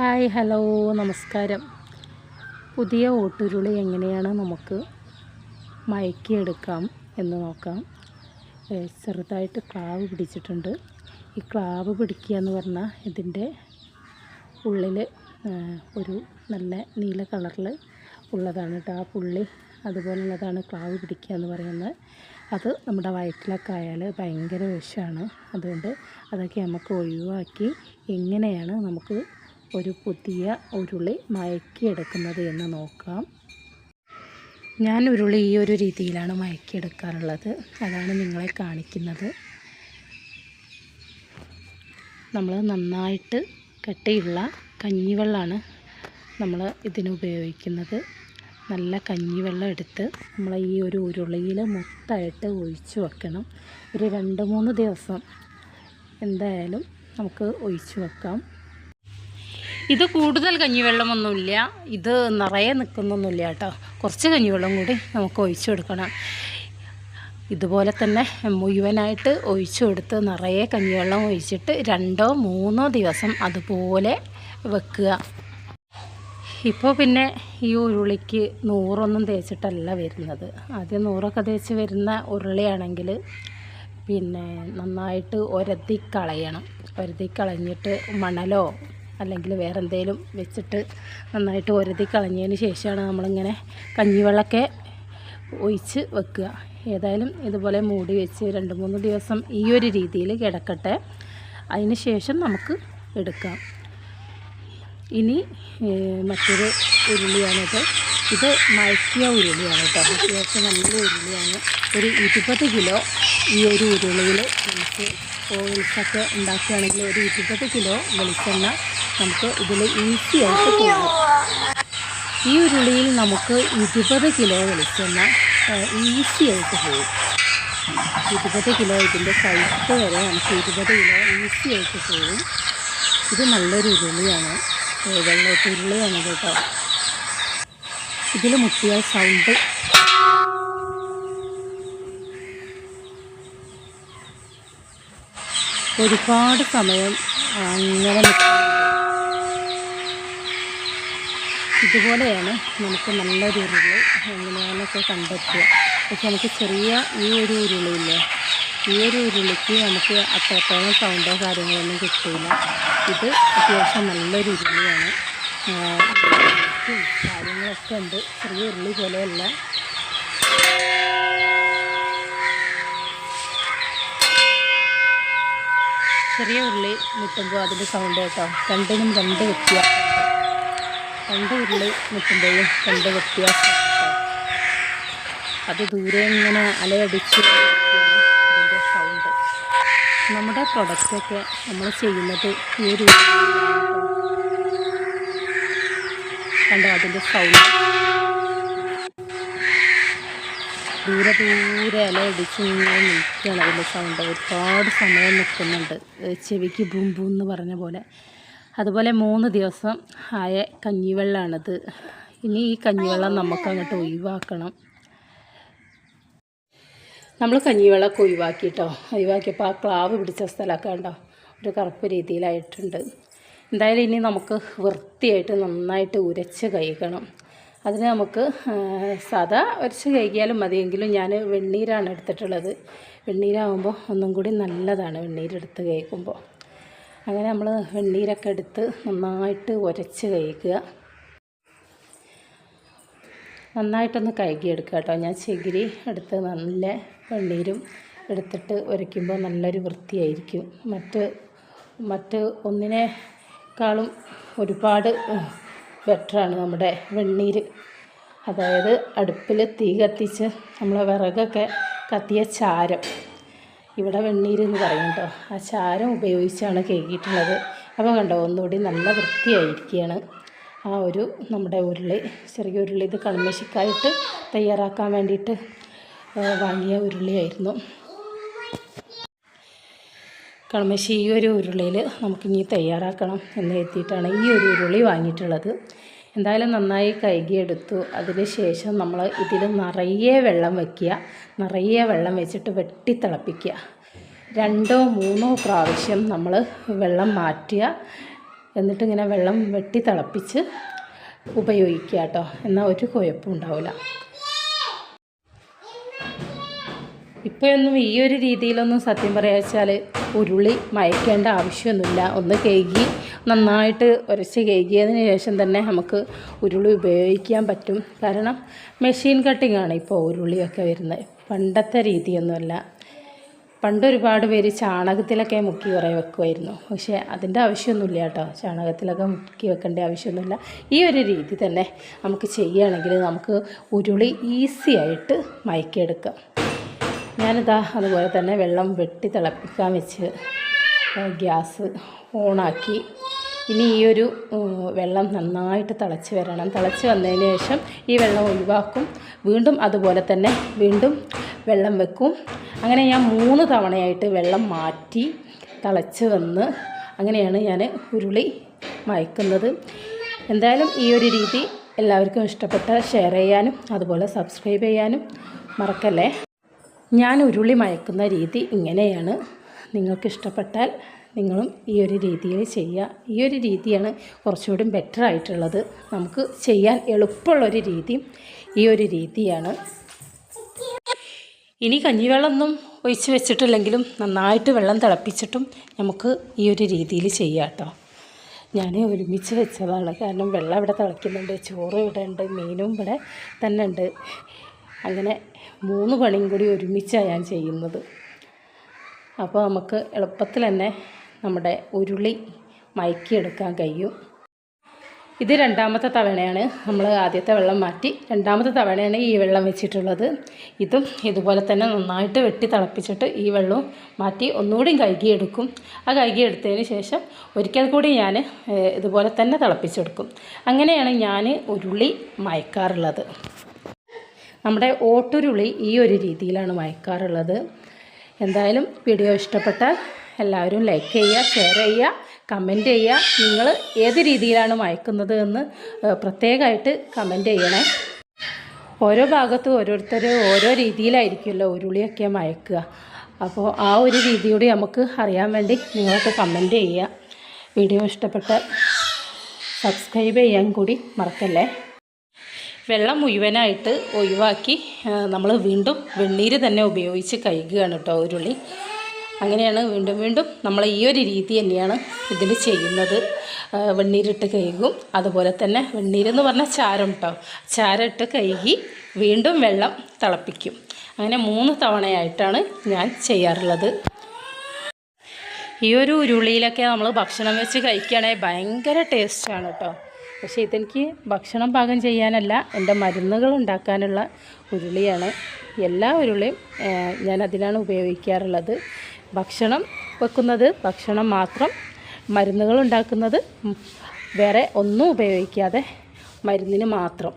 Hi hello നമസ്കാരം. പുതിയ ഓട്ടുരുളി എങ്ങനെയാണ് നമുക്ക് മയക്കിയെടുക്കാം എന്ന് നോക്കാം. ചെറുതായിട്ട് ക്ലാവ് പിടിച്ചിട്ടുണ്ട്. ഈ ക്ലാവ് പിടിക്കുക എന്ന് പറഞ്ഞാൽ ഇതിന്റെ ഉള്ളിൽ ഒരു നല്ല നീല കളറിൽ ഉള്ളതാണ് കേട്ടോ. ആ പുള്ളി അതുപോലുള്ളതാണ് ക്ലാവ് പിടിക്കുക എന്ന് പറയുന്നത്. അത് നമ്മുടെ വയറ്റിലൊക്കെ ആയാൽ ഭയങ്കര വിഷമാണ്. അതുകൊണ്ട് അതൊക്കെ നമുക്ക് ഒഴിവാക്കി എങ്ങനെയാണ് നമുക്ക് ഒരു പുതിയ ഉരുളി മയക്കിയെടുക്കുന്നത് എന്ന് നോക്കാം. ഞാൻ ഉരുളി ഈ ഒരു രീതിയിലാണ് മയക്കിയെടുക്കാറുള്ളത്. അതാണ് നിങ്ങളെ കാണിക്കുന്നത്. നമ്മൾ നന്നായിട്ട് കട്ടിയുള്ള കഞ്ഞിവെള്ളമാണ് നമ്മൾ ഇതിനുപയോഗിക്കുന്നത് നല്ല കഞ്ഞിവെള്ളം എടുത്ത് നമ്മൾ ഈ ഒരു ഉരുളിയിൽ മൊത്തമായിട്ട് ഒഴിച്ചു വെക്കണം. ഒരു രണ്ട് മൂന്ന് ദിവസം എന്തായാലും നമുക്ക് ഒഴിച്ചു വെക്കാം. ഇത് കൂടുതൽ കഞ്ഞിവെള്ളമൊന്നുമില്ല. ഇത് നിറയെ നിൽക്കുന്നൊന്നുമില്ല കേട്ടോ. കുറച്ച് കഞ്ഞിവെള്ളം കൂടി നമുക്ക് ഒഴിച്ചു കൊടുക്കണം. ഇതുപോലെ തന്നെ മുഴുവനായിട്ട് ഒഴിച്ചു കൊടുത്ത് നിറയെ കഞ്ഞിവെള്ളം ഒഴിച്ചിട്ട് രണ്ടോ മൂന്നോ ദിവസം അതുപോലെ വെക്കുക. ഇപ്പോൾ പിന്നെ ഈ ഉരുളിക്ക് നൂറൊന്നും തേച്ചിട്ടല്ല വരുന്നത്. ആദ്യം നൂറൊക്കെ തേച്ച് വരുന്ന ഉരുളിയാണെങ്കിൽ പിന്നെ നന്നായിട്ട് ഒരത്തി കളയണം. ഒരത്തി കളഞ്ഞിട്ട് മണലോ അല്ലെങ്കിൽ വേറെ എന്തെങ്കിലും വെച്ചിട്ട് നന്നായിട്ട് ഒരതി കളഞ്ഞതിന് ശേഷമാണ് നമ്മളിങ്ങനെ കഞ്ഞിവെള്ളമൊക്കെ ഒഴിച്ച് വെക്കുക. ഏതായാലും ഇതുപോലെ മൂടി വെച്ച് രണ്ട് മൂന്ന് ദിവസം ഈ ഒരു രീതിയിൽ കിടക്കട്ടെ. അതിന് ശേഷം നമുക്ക് എടുക്കാം. ഇനി മറ്റൊരു ഉരുളിയാണിത്. ഇത് മയക്കിയ ഉരുളിയാണ് കേട്ടോ. അത്യാവശ്യം നല്ല ഉരുളിയാണ്. ഒരു ഇരുപത് കിലോ ഈ ഒരു ഉരുളിയിൽ നമുക്ക് ഓയിൽസൊക്കെ ഉണ്ടാക്കുകയാണെങ്കിൽ ഒരു ഇരുപത് കിലോ വെളിച്ചെണ്ണ നമുക്ക് ഇതിൽ ഈസി ആയിട്ട് പോകും ഈ ഉരുളിയിൽ നമുക്ക് ഇരുപത് കിലോ വെളിച്ചെണ്ണ ഈസി ആയിട്ട് പോകും. ഇരുപത് കിലോ ഇതിന്റെ സൈസ് വരെ നമുക്ക് ഇരുപത് കിലോ ഈസി ആയിട്ട് പോകും. ഇത് നല്ലൊരു ഉരുളിയാണ്. ഏ, വെള്ളോട്ട് ഉരുളിയാണ് കേട്ടോ. ഇതിൽ മുട്ടിയാൽ സൗണ്ട് ഒരുപാട് സമയം അങ്ങനെ ഇതുപോലെയാണ് നമുക്ക് നല്ലൊരു ഉരുളി എങ്ങനെയാണെന്നൊക്കെ കണ്ടെത്തുക. പക്ഷെ നമുക്ക് ചെറിയ ഈ ഒരു ഉരുളിയില്ലേ ഈ ഒരു ഉരുളിക്ക് നമുക്ക് അത്രത്തോളം സൗണ്ടോ കാര്യങ്ങളൊന്നും കിട്ടില്ല ഇത് അത്യാവശ്യം നല്ലൊരു ഉരുളിയാണ്. കാര്യങ്ങളൊക്കെ ഉണ്ട്. ചെറിയ ഉരുളി പോലെയല്ല. ചെറിയ ഉരുളി മുട്ടുമ്പോൾ അതിന്റെ സൗണ്ട് കേട്ടോ. രണ്ടിനും രണ്ട് വ്യത്യാസം. രണ്ട് ഉരുളി മുട്ടുമ്പോഴും രണ്ട് വ്യത്യാസം അത് ദൂരെ ഇങ്ങനെ അലയടിച്ച് ഇതിന്റെ സൗണ്ട് നമ്മുടെ പ്രൊഡക്റ്റൊക്കെ നമ്മൾ ചെയ്യുന്നത് ഈ ഒരു കണ്ടോ അതിന്റെ സൗണ്ട് ദൂരെ ദൂരെ ഇലയടിച്ച് ഇങ്ങനെ നിൽക്കുകയാണ്. അതിന്റെ സൗണ്ട് ഒരുപാട് സമയം നിൽക്കുന്നുണ്ട്. ചെവിക്ക് ബൂം എന്ന് പറഞ്ഞ പോലെ. അതുപോലെ മൂന്ന് ദിവസം ആയ കഞ്ഞിവെള്ളമാണിത് ഇനി ഈ കഞ്ഞിവെള്ളം നമുക്ക് അങ്ങോട്ട് ഒഴിവാക്കണം. നമ്മൾ കഞ്ഞിവെള്ളമൊക്കെ ഒഴിവാക്കിയിട്ടോ ഒഴിവാക്കിയപ്പോൾ ആ ക്ലാവ് പിടിച്ച സ്ഥലമൊക്കെ ഉണ്ടോ ഒരു കറുപ്പ് രീതിയിലായിട്ടുണ്ട്. എന്തായാലും ഇനി നമുക്ക് വൃത്തിയായിട്ട് നന്നായിട്ട് ഉരച്ച് കഴിക്കണം അതിന് നമുക്ക് സാധാ ഉരച്ച് കഴിക്കിയാലും മതിയെങ്കിലും ഞാൻ വെണ്ണീരാണ് എടുത്തിട്ടുള്ളത്. വെണ്ണീരാകുമ്പോൾ ഒന്നും കൂടി നല്ലതാണ് വെണ്ണീരെടുത്ത് കഴിക്കുമ്പോൾ അങ്ങനെ നമ്മൾ വെണ്ണീരൊക്കെ എടുത്ത് നന്നായിട്ട് ഉരച്ച് കഴിക്കുക നന്നായിട്ടൊന്ന് കഴുകിയെടുക്കുക കേട്ടോ. ഞാൻ ചകിരി എടുത്ത് നല്ല വെണ്ണീരും എടുത്തിട്ട് ഉരയ്ക്കുമ്പോൾ നല്ലൊരു വൃത്തിയായിരിക്കും. മറ്റ് മറ്റ് ഒന്നിനേക്കാളും ഒരുപാട് ബെറ്ററാണ് നമ്മുടെ വെണ്ണീര്. അതായത് അടുപ്പിൽ തീ കത്തിച്ച് നമ്മൾ വിറകൊക്കെ കത്തിയ ചാരം. ഇവിടെ വെണ്ണീര് എന്ന് പറയും കേട്ടോ. ആ ചാരം ഉപയോഗിച്ചാണ് കേക്കിയിട്ടുള്ളത്. അപ്പോൾ കണ്ടോ ഒന്നുകൂടി നല്ല വൃത്തിയായിരിക്കുകയാണ് ആ ഒരു നമ്മുടെ ഉരുളി ചെറിയ ഉരുളി ഇത് കളമശിക്കായിട്ട് തയ്യാറാക്കാൻ വേണ്ടിയിട്ട് വാങ്ങിയ ഉരുളിയായിരുന്നു. കളമശ്ശി ഈ ഒരു ഉരുളിയിൽ നമുക്കിനി തയ്യാറാക്കണം എന്ന് എത്തിയിട്ടാണ് ഈ ഒരു ഉരുളി വാങ്ങിയിട്ടുള്ളത്. എന്തായാലും നന്നായി കഴുകിയെടുത്തു. അതിന് ശേഷം നമ്മൾ ഇതിൽ നിറയെ വെള്ളം വയ്ക്കുക. നിറയെ വെള്ളം വെച്ചിട്ട് വെട്ടി തിളപ്പിക്കുക. രണ്ടോ മൂന്നോ പ്രാവശ്യം നമ്മൾ വെള്ളം മാറ്റുക. എന്നിട്ടിങ്ങനെ വെള്ളം വെട്ടി തിളപ്പിച്ച് ഉപയോഗിക്കുക കേട്ടോ. എന്നാൽ ഒരു കുഴപ്പം ഉണ്ടാവില്ല. ഇപ്പോഴൊന്നും ഈ ഒരു രീതിയിലൊന്നും സത്യം പറയാ വെച്ചാൽ ഉരുളി മയക്കേണ്ട ആവശ്യമൊന്നുമില്ല. ഒന്ന് കേകി നന്നായിട്ട് ഉരച്ച് കേകിയതിന് ശേഷം തന്നെ നമുക്ക് ഉരുളി ഉപയോഗിക്കാൻ പറ്റും. കാരണം മെഷീൻ കട്ടിങ്ങാണ് ഇപ്പോൾ ഉരുളിയൊക്കെ വരുന്നത്. പണ്ടത്തെ രീതിയൊന്നുമല്ല. പണ്ട് ഒരുപാട് പേര് ചാണകത്തിലൊക്കെ മുക്കി കുറേ വെക്കുമായിരുന്നു പക്ഷേ അതിന്റെ ആവശ്യമൊന്നുമില്ല കേട്ടോ. ചാണകത്തിലൊക്കെ മുക്കി വെക്കേണ്ട ആവശ്യമൊന്നുമില്ല. ഈ ഒരു രീതി തന്നെ നമുക്ക് ചെയ്യുകയാണെങ്കിൽ നമുക്ക് ഉരുളി ഈസി ആയിട്ട് മയക്കിയെടുക്കാം. ഞാനിതാ അതുപോലെ തന്നെ വെള്ളം വെട്ടി തിളപ്പിക്കാൻ വെച്ച് ഗ്യാസ് ഓണാക്കി. ഇനി ഈ ഒരു വെള്ളം നന്നായിട്ട് തിളച്ച് വരണം. തിളച്ച് വന്നതിന് ശേഷം ഈ വെള്ളം ഒഴിവാക്കും. വീണ്ടും അതുപോലെ തന്നെ വീണ്ടും വെള്ളം വെക്കും. അങ്ങനെ ഞാൻ മൂന്ന് തവണയായിട്ട് വെള്ളം മാറ്റി തിളച്ച് വന്ന് അങ്ങനെയാണ് ഞാൻ ഉരുളി മയക്കുന്നത്. എന്തായാലും ഈ ഒരു രീതി എല്ലാവർക്കും ഇഷ്ടപ്പെട്ട ഷെയർ ചെയ്യാനും അതുപോലെ സബ്സ്ക്രൈബ് ചെയ്യാനും മറക്കല്ലേ? ഞാൻ ഉരുളി മയക്കുന്ന രീതി ഇങ്ങനെയാണ്. നിങ്ങൾക്ക് ഇഷ്ടപ്പെട്ടാൽ നിങ്ങളും ഈ ഒരു രീതിയിൽ ചെയ്യുക. ഈ ഒരു രീതിയാണ് കുറച്ചുകൂടി ബെറ്റർ ആയിട്ടുള്ളത്. നമുക്ക് ചെയ്യാൻ എളുപ്പമുള്ളൊരു രീതി. ഈ ഒരു രീതിയാണ്. ഇനി കഞ്ഞിവെള്ളമൊന്നും ഒഴിച്ച് വെച്ചിട്ടില്ലെങ്കിലും നന്നായിട്ട് വെള്ളം തിളപ്പിച്ചിട്ടും നമുക്ക് ഈ ഒരു രീതിയിൽ ചെയ്യാം കേട്ടോ. ഞാൻ ഒരുമിച്ച് വെച്ചതാണ്. കാരണം വെള്ളം ഇവിടെ തിളയ്ക്കുന്നുണ്ട് ചോറ് ഇവിടെ ഉണ്ട് മീനും ഇവിടെ തന്നെ ഉണ്ട്. അങ്ങനെ മൂന്ന് പണിയും കൂടി ഒരുമിച്ചാണ് ഞാൻ ചെയ്യുന്നത്. അപ്പോൾ നമുക്ക് എളുപ്പത്തിൽ തന്നെ നമ്മുടെ ഉരുളി മയക്കിയെടുക്കാൻ കഴിയും. ഇത് രണ്ടാമത്തെ തവണയാണ് നമ്മൾ ആദ്യത്തെ വെള്ളം മാറ്റി രണ്ടാമത്തെ തവണയാണ് ഈ വെള്ളം വെച്ചിട്ടുള്ളത്. ഇതും ഇതുപോലെ തന്നെ നന്നായിട്ട് വെട്ടി തിളപ്പിച്ചിട്ട് ഈ വെള്ളവും മാറ്റി ഒന്നുകൂടി കഴുകിയെടുക്കും. ആ കഴുകിയെടുത്തതിന് ശേഷം ഒരിക്കൽ കൂടി ഞാൻ ഇതുപോലെ തന്നെ തിളപ്പിച്ചെടുക്കും. അങ്ങനെയാണ് ഞാൻ ഉരുളി മയക്കാറുള്ളത്. നമ്മുടെ ഓട്ടുരുളി ഈ ഒരു രീതിയിലാണ് വായിക്കാറുള്ളത്. എന്തായാലും വീഡിയോ ഇഷ്ടപ്പെട്ടാൽ എല്ലാവരും ലൈക്ക് ചെയ്യുക ഷെയർ ചെയ്യുക കമന്റ് ചെയ്യുക. നിങ്ങൾ ഏത് രീതിയിലാണ് വായിക്കുന്നത് എന്ന് പ്രത്യേകമായിട്ട് കമന്റ് ചെയ്യണേ. ഓരോ ഭാഗത്തും ഓരോരുത്തർ ഓരോ രീതിയിലായിരിക്കുമല്ലോ ഉരുളിയൊക്കെ മയക്കുക അപ്പോൾ ആ ഒരു രീതി കൂടി നമുക്ക് അറിയാൻ വേണ്ടി നിങ്ങളൊക്കെ കമന്റ് ചെയ്യുക. വീഡിയോ ഇഷ്ടപ്പെട്ട സബ്സ്ക്രൈബ് ചെയ്യാൻ കൂടി മറക്കല്ലേ? വെള്ളം മുഴുവനായിട്ട് ഒഴിവാക്കി നമ്മൾ വീണ്ടും വെണ്ണീര് തന്നെ ഉപയോഗിച്ച് കഴുകുകയാണ് കേട്ടോ ഉരുളി. അങ്ങനെയാണ് വീണ്ടും വീണ്ടും നമ്മൾ ഈ ഒരു രീതി തന്നെയാണ് ഇതിൽ ചെയ്യുന്നത്. വെണ്ണീരിട്ട് കഴുകും. അതുപോലെ തന്നെ വെണ്ണീരെന്ന് പറഞ്ഞാൽ ചാരം കേട്ടോ ചാരമിട്ട് കഴുകി വീണ്ടും വെള്ളം തിളപ്പിക്കും. അങ്ങനെ മൂന്ന് തവണയായിട്ടാണ് ഞാൻ ചെയ്യാറുള്ളത്. ഈ ഒരു ഉരുളിയിലൊക്കെ നമ്മൾ ഭക്ഷണം വെച്ച് കഴിക്കുകയാണെങ്കിൽ ഭയങ്കര ടേസ്റ്റാണ് കേട്ടോ പക്ഷേ ഇതെനിക്ക് ഭക്ഷണം പാകം ചെയ്യാനല്ല എന്റെ മരുന്നുകൾ ഉണ്ടാക്കാനുള്ള ഉരുളിയാണ്. എല്ലാ ഉരുളിയും ഞാൻ അതിനാണ് ഉപയോഗിക്കാറുള്ളത്. ഭക്ഷണം വെക്കുന്നത് ഭക്ഷണം മാത്രം മരുന്നുകൾ ഉണ്ടാക്കുന്നത് വേറെ ഒന്നും ഉപയോഗിക്കാതെ മരുന്നിന് മാത്രം.